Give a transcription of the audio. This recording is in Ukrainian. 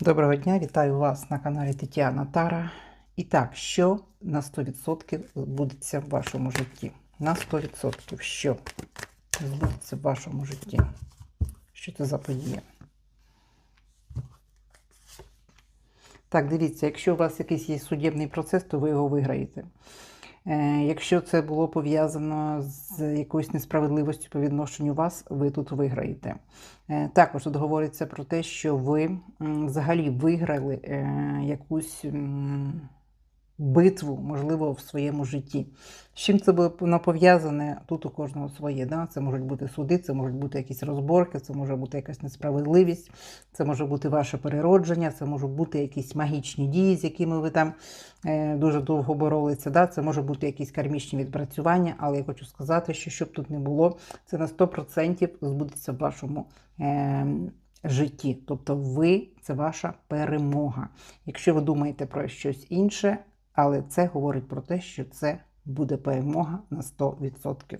Доброго дня, вітаю вас на каналі Тетяна Тара. І так, що на 100% збудеться в вашому житті? На 100% що збудеться в вашому житті? Що це за подія? Так, дивіться, якщо у вас якийсь є судебний процес, то ви його виграєте. Е, Якщо це було пов'язано з якоюсь несправедливістю по відношенню вас, ви тут виграєте. Е, Також тут говориться про те, що ви взагалі виграли е, якусь битву, можливо, в своєму житті. З чим це воно пов'язане? Тут у кожного своє. Да? Це можуть бути суди, це можуть бути якісь розборки, це може бути якась несправедливість, це може бути ваше переродження, це можуть бути якісь магічні дії, з якими ви там е, дуже довго боролися. Да? Це може бути якісь кармічні відпрацювання, але я хочу сказати, що щоб тут не було, це на 100% збудеться в вашому е, житті. Тобто ви це ваша перемога. Якщо ви думаєте про щось інше, але це говорить про те, що це буде перемога на 100%.